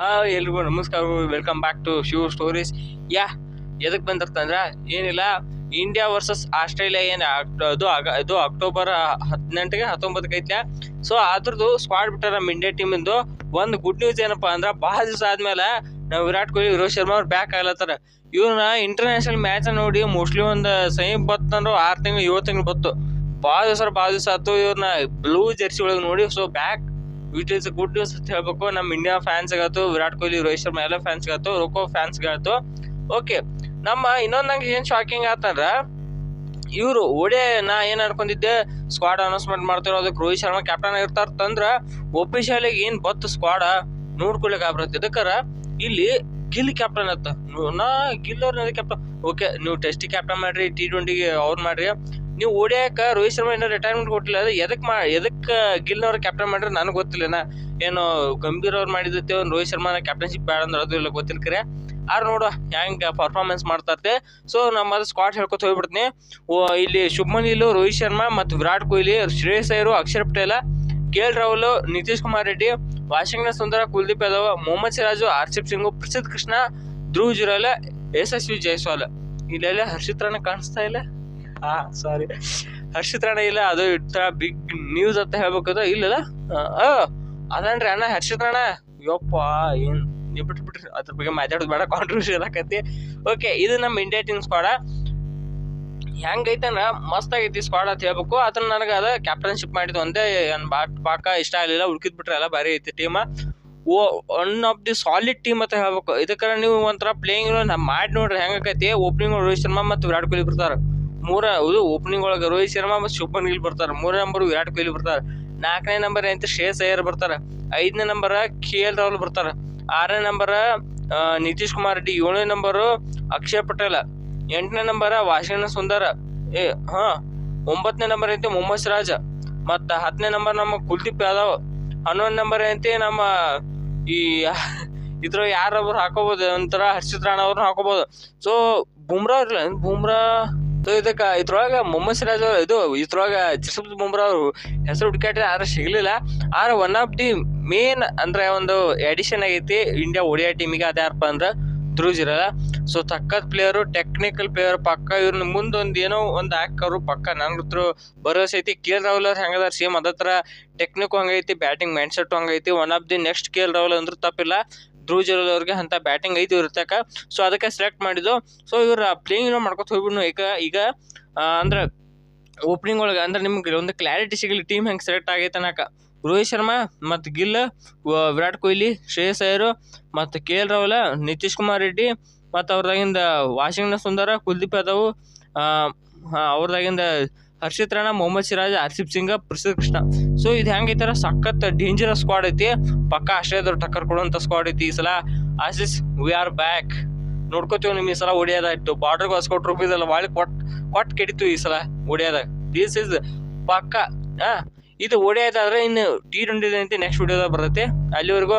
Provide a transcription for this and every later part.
Hi ಎಲ್ರಿಗೂ ನಮಸ್ಕಾರ welcome back to Shiv stories ಯಾ ಎದಕ್ಕೆ ಬಂದಿರ್ತಂದ್ರೆ? ಏನಿಲ್ಲ ಇಂಡಿಯಾ ವರ್ಸಸ್ ಆಸ್ಟ್ರೇಲಿಯಾ ಏನು ಅದು ಇದು ಅಕ್ಟೋಬರ್ ಹದಿನೆಂಟಿಗೆ ಹತ್ತೊಂಬತ್ತಕ್ಕೆ ಸೊ ಅದ್ರದ್ದು ಸ್ಕ್ವಾಡ್ ಬಿಟ್ಟಾರ ನಮ್ಮ ಇಂಡಿಯಾ ಟೀಮಿಂದು ಒಂದು ಗುಡ್ ನ್ಯೂಸ್ ಏನಪ್ಪಾ ಅಂದ್ರೆ ಭಾಳ ದಿವಸ ಆದ್ಮೇಲೆ ನಾವು ವಿರಾಟ್ ಕೊಹ್ಲಿ, ರೋಹಿತ್ ಶರ್ಮಾ ಅವ್ರು ಬ್ಯಾಕ್ ಆಗ್ಲತ್ತಾರ. ಇವ್ರನ್ನ ಇಂಟರ್ನ್ಯಾಷನಲ್ ಮ್ಯಾಚ್ ನೋಡಿ ಮೋಸ್ಟ್ಲಿ ಒಂದು ಸೈ ಬತ್ತಂದ್ರು ಆರು ತಿಂಗಳು, ಏಳು ತಿಂಗಳು ಬತ್ತು ಭಾಳ ದಿವಸ ಭಾಳ ದಿವಸ ಆಯ್ತು, ಇವ್ರನ್ನ ಬ್ಲೂ ಜೆರ್ಸಿ ಒಳಗೆ ನೋಡಿ so back with is good news ಅಂತ ಹೇಳ್ಬೇಕು. ನಮ್ಮ ಇಂಡಿಯಾ ಫ್ಯಾನ್ಸ್ ಆಗತ್ತು ವಿರಾಟ್ ಕೊಹ್ಲಿ, ರೋಹಿತ್ ಶರ್ಮಾ ಎಲ್ಲ ಫ್ಯಾನ್ಸ್ ಆಗತ್ತು ರೋಕೋ ಫ್ಯಾನ್ಸ್ ಆಯ್ತು ಓಕೆ ನಮ್ಮ ಇನ್ನೊಂದು ನಂಗೆ ಏನು ಶಾಕಿಂಗ್ ಆತಂದ್ರ, ಇವರು ಓಡೆ ನಾ ಏನು ಅನ್ಕೊಂಡಿದ್ದೆ? ಸ್ಕ್ವಾಡ್ ಅನೌನ್ಸ್ಮೆಂಟ್ ಮಾಡ್ತಾರೋ ಅದಕ್ಕೆ ರೋಹಿತ್ ಶರ್ಮಾ ಕ್ಯಾಪ್ಟನ್ ಇರ್ತಾರ ತಂದ್ರ ಒಫಿಷಿಯಲ್ ಏನ್ ಬತ್ತು ಸ್ಕ್ವಾಡ ನೋಡ್ಕೊಳಕ್ ಆಗ್ಬರತ್ತೆ ಇದಕ್ಕರ ಇಲ್ಲಿ ಗಿಲ್ ಕ್ಯಾಪ್ಟನ್ ಅತ್ತ ನಾ ಗಿಲ್ ಅವ್ರ ಕ್ಯಾಪ್ಟನ್ ಓಕೆ ನೀವು ಟೆಸ್ಟ್ ಕ್ಯಾಪ್ಟನ್ ಮಾಡ್ರಿ ಟಿ ಟ್ವೆಂಟಿಗೆ ಅವ್ರು ಮಾಡ್ರಿ. ನೀವು ಓಡಿಯಾಕ ರೋಹಿತ್ ಶರ್ಮಾ ಏನೋ ರಿಟೈರ್ಮೆಂಟ್ ಕೊಟ್ಟಿಲ್ಲ ಅದು ಎದಕ್ ಮಾ ಎದಕ್ ಗಿಲ್ ಅವ್ರ ಕ್ಯಾಪ್ಟನ್ ಮಾಡ್ರಿ ನನಗೆ ಗೊತ್ತಿಲ್ಲ ಏನು ಗಂಭೀರ್ ಅವ್ರು ಮಾಡಿದತ್ತೆ ಒಂದು ರೋಹಿತ್ ಶರ್ಮಾನ ಕ್ಯಾಪ್ಟನ್ಶಿಪ್ ಬೇಡ ಅಂದ್ರೆ ಅದು ಇಲ್ಲ ಗೊತ್ತಿಲ್ಲ ಕರೆ. ಆರ್ ನೋಡು ಹೆಂಗೆ ಪರ್ಫಾರ್ಮೆನ್ಸ್ ಮಾಡ್ತಾರೆ ಸೊ ನಮ್ಮ ಅದು ಸ್ಕ್ವಾಡ್ ಹೇಳ್ಕೊತ ಹೋಗ್ಬಿಡ್ತೀನಿ. ಇಲ್ಲಿ ಶುಭ್ಮನ್ ಗಿಲ್ ರೋಹಿತ್ ಶರ್ಮಾ ಮತ್ತು Virat Kohli, Shreyas Iyer, Akshar Patel, K L Rahul, Nitish Kumar Reddy, Washington Sundar, Kuldeep Yadav, Mohammed Siraj Arshdeep Singh, Prasidh Krishna, Dhruv ಜುರಾಲ ಯಶಸ್ವಿ ಜೈಸ್ವಾಲ್. ಇಲ್ಲೆಲ್ಲ ಹರ್ಷಿತ್ ಕಾಣಿಸ್ತಾ ಇಲ್ಲ? ಸಾರಿ ಹರ್ಷಿತ್ ರಾಣ ಇಲ್ಲ, ಅದು ಇಟ್ಟ ಬಿಗ್ ನ್ಯೂಸ್ ಅಂತ ಹೇಳ್ಬೇಕದ, ಇಲ್ಲಲ್ಲ? ಅದನ್ರಿ ಅಣ್ಣ ಹರ್ಷಿತ್ ರಾಣ ಯಪ್ಪ, ಏನ್ ನೀವು ಬಿಟ್ರಿ ಬಿಟ್ರಿ ಅದ್ರ ಬಗ್ಗೆ ಮಾತಾಡೋದು ಬೇಡ ಕಾಂಟ್ರವರ್ಷಿಯಲ್ ಆಕತಿ ಓಕೆ ಇದು ನಮ್ಮ ಇಂಡಿಯಾ ಟೀಮ್ ಸ್ಕ್ವಾಡ ಹೆಂಗೈತಂದ್ರ ಮಸ್ತ್ ಆಗೈತಿ ಸ್ಕ್ವಾಡ್ ಅಂತ ಹೇಳ್ಬೇಕು. ಅದನ್ನ ನನಗೆ ಅದ ಕ್ಯಾಪ್ಟನ್ಶಿಪ್ ಮಾಡಿದ್ದು ಒಂದೇ ಬಾಟ್ ಪಾಕ ಇಷ್ಟ ಆಗಲಿಲ್ಲ ಉಳ್ಕಿದ್ ಬಿಟ್ರೆ ಎಲ್ಲ ಭಾರಿ ಐತಿ team oh one of the solid team ಅಂತ ಹೇಳ್ಬೇಕು. ಇದಕ್ಕೆ ನೀವು ಒಂಥರ ಪ್ಲೇಯಿಂಗ್ ಮಾಡಿ ನೋಡ್ರಿ ಹೆಂಗೈತಿ ಓಪನಿಂಗ್ ರೋಹಿತ್ ಶರ್ಮಾ ಮತ್ತು ವಿರಾಟ್ ಕೊಹ್ಲಿ ಬರ್ತಾರ. ಮೂರ ಇದು ಓಪನಿಂಗ್ ಒಳಗೆ ರೋಹಿತ್ ಶರ್ಮಾ ಮತ್ತು ಶುಭನ್ ಗಿಲ್ ಬರ್ತಾರೆ. ಮೂರನೇ ನಂಬರ್ ವಿರಾಟ್ ಕೊಹ್ಲಿ ಬರ್ತಾರೆ. ನಾಲ್ಕನೇ ನಂಬರ್ ಅಂತ ಶ್ರೇಯಸ್ ಅಯ್ಯರ್ ಬರ್ತಾರೆ. ಐದನೇ ನಂಬರ್ ಕೆ ಎಲ್ ರಾಹುಲ್ ಬರ್ತಾರೆ. ಆರನೇ ನಂಬರ್ ನಿತೀಶ್ ಕುಮಾರ್ ರೆಡ್ಡಿ. ಏಳನೇ ನಂಬರು ಅಕ್ಷಯ್ ಪಟೇಲ್. ಎಂಟನೇ ನಂಬರ್ ವಾಷಿಂಗ್ಟನ್ ಸುಂದರ. ಏ, ಹಾಂ, ಒಂಬತ್ತನೇ ನಂಬರ್ ಐತಿ ಮೊಹಮ್ಮದ್ ಸಿರಾಜ್ ಮತ್ತು ಹತ್ತನೇ ನಂಬರ್ ನಮ್ಮ ಕುಲ್ದೀಪ್ ಯಾದವ್. ಹನ್ನೊಂದು ನಂಬರ್ ಐತಿ ನಮ್ಮ ಈ ಇದ್ರ ಯಾರೊಬ್ರು ಹಾಕೋಬಹುದು ಒಂಥರ ಹರ್ಷಿತ್ ರಾಣ ಅವ್ರನ್ನ ಹಾಕೋಬಹುದು ಸೊ ಬುಮ್ರಾ ಇರಲಿಲ್ಲ ಬುಮ್ರಾ ಸೊ ಇದಕ್ಕೆ ಇದ್ರೊಳಗ ಮೊಹಮ್ಮದ್ ಸಿರಾಜ್ ಅವರು, ಇದು ಇದ್ರೊಳಗ ಜಸಪ್ತ್ ಬುಮ್ರಾ ಅವರು ಹೆಸರು ಹುಡುಕಾಟ ಆದ್ರೆ ಸಿಗ್ಲಿಲ್ಲ. ಆದ್ರೆ ಒನ್ ಆಫ್ ದಿ ಮೇನ್ ಅಂದ್ರೆ ಒಂದು ಎಡಿಷನ್ ಆಗೈತಿ ಇಂಡಿಯಾ ಒಡಿಯಾ ಟೀಮಿಗೆ ಅದ್ಯಾರಪ್ಪ ಅಂದ್ರೆ ಧ್ರುವ್ ಇರಲ್ಲ. ಸೊ ತಕ್ಕದ್ ಪ್ಲೇಯರು ಟೆಕ್ನಿಕಲ್ ಪ್ಲೇಯರ್ ಪಕ್ಕ ಇವ್ರನ್ನ ಮುಂದೊಂದು ಏನೋ ಒಂದು ಹಾಕರು ಪಕ್ಕ. ನನ್ನ ಭರವಸೆ ಐತಿ. ಕೆ ಎಲ್ ರಾಹುಲ್ ಅವ್ರು ಹೆಂಗದಾರ? ಸೇಮ್ ಅದತ್ರ ಥರ ಟೆಕ್ನಿಕ್ ಹಂಗೈತಿ batting mind set ಹಂಗೈತಿ. One of the next K L Rahul ಅಂದ್ರೂ ತಪ್ಪಿಲ್ಲ. ಧ್ರುವ್ ಜುರಲ್ ಅವ್ರಿಗೆ ಅಂತ ಬ್ಯಾಟಿಂಗ್ ಐದು ಇವ್ರ ತಕ ಸೊ ಅದಕ್ಕೆ ಸೆಲೆಕ್ಟ್ ಮಾಡಿದ್ದು. ಸೊ ಇವ್ರ ಪ್ಲೇಯಿಂಗ್ ಮಾಡ್ಕೊತ ಹೋಗ್ಬಿಡ್ನು ಈಗ ಈಗ ಅಂದ್ರೆ ಓಪನಿಂಗ್ ಒಳಗೆ, ಅಂದ್ರೆ ನಿಮ್ಗೆ ಒಂದು ಕ್ಲಾರಿಟಿ ಸಿಗಲಿ ಟೀಮ್ ಹೆಂಗೆ ಸೆಲೆಕ್ಟ್ ಆಗೈತೆ ಅನ್ನಕ. ರೋಹಿತ್ ಶರ್ಮಾ ಮತ್ತು ಗಿಲ್ ವಿರಾಟ್ ಕೊಹ್ಲಿ, ಶ್ರೇಯಸ್ ಅಯ್ಯರು, ಮತ್ತು ಕೆ ಎಲ್ ರಾಹುಲ, ನಿತೀಶ್ ಕುಮಾರ್ ರೆಡ್ಡಿ, ಮತ್ತು ಅವ್ರದಾಗಿಂದ ವಾಷಿಂಗ್ಟನ್ ಸುಂದರ, ಕುಲ್ದೀಪ್ ಯಾದವ್ ಅವ್ರದಾಗಿಂದ ಹರ್ಷಿತ್ ರಾಣ ಮೊಹಮ್ಮದ್ ಸಿರಾಜ್ ಹರ್ಷಿಪ್ ಸಿಂಗ್ ಪ್ರಸಿದ್ಧ ಕೃಷ್ಣ. ಸೊ ಇದು ಹೆಂಗೈತಾರ ಸಖತ್ ಡೇಂಜರಸ್ ಸ್ಕ್ವಾಡ್ ಐತಿ. ಪಕ್ಕ ಆಸ್ಟ್ರೇಲಿಯಾದವ್ರು ಟಕ್ಕರ್ ಕೊಡುವಂಥ ಸ್ಕ್ವಾಡ್ ಐತಿ ಈ ಸಲ. ಆಸಿಸ್ ವಿ ಆರ್ ಬ್ಯಾಕ್ ನೋಡ್ಕೋತೀವಿ ನಿಮ್ಮ ಈ ಸಲ ಒಡಿಯೋದಾಯ್ತು ಬಾರ್ಡರ್ ಹೊಸ್ಕೊಟ್ ರೂಪಿದಲ್ಲ ವಾಳಿ ಕೊಟ್ ಕೊಟ್ಟು ಕೆಡಿತು ಈ ಸಲ ಒಡಿಯೋದಾಗ ದಿಸ್ ಇಸ್ ಪಕ್ಕ ಹಾಂ ಇದು ಒಡಿಯೋದಾದ್ರೆ ಇನ್ನು ಟಿ ಟ್ವೆಂಟಿ ನೆಕ್ಸ್ಟ್ ವಿಡಿಯೋದಾಗ ಬರುತ್ತೆ. ಅಲ್ಲಿವರೆಗೂ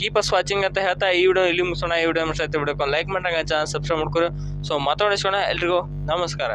ಕೀಪ್ ಅಸ್ ವಾಚಿಂಗ್ ಅಂತ ಹೇಳ್ತಾ ಈ ವಿಡಿಯೋ ಇಲ್ಲಿ ಮುಗಿಸೋಣ. ಈ ವಿಡಿಯೋ ಮುಗಿಸೈತೆ ವಿಡಿಯೋಕ್ಕೆ ಲೈಕ್ ಮಾಡಂಗ ಚಾನಲ್ ಸಬ್ಸ್ಕ್ರೈಬ್ ಮಾಡ್ಕೊರಿ. ಸೊ ಮಾತಾಡಿಸೋಣ ಎಲ್ರಿಗೂ. ನಮಸ್ಕಾರ.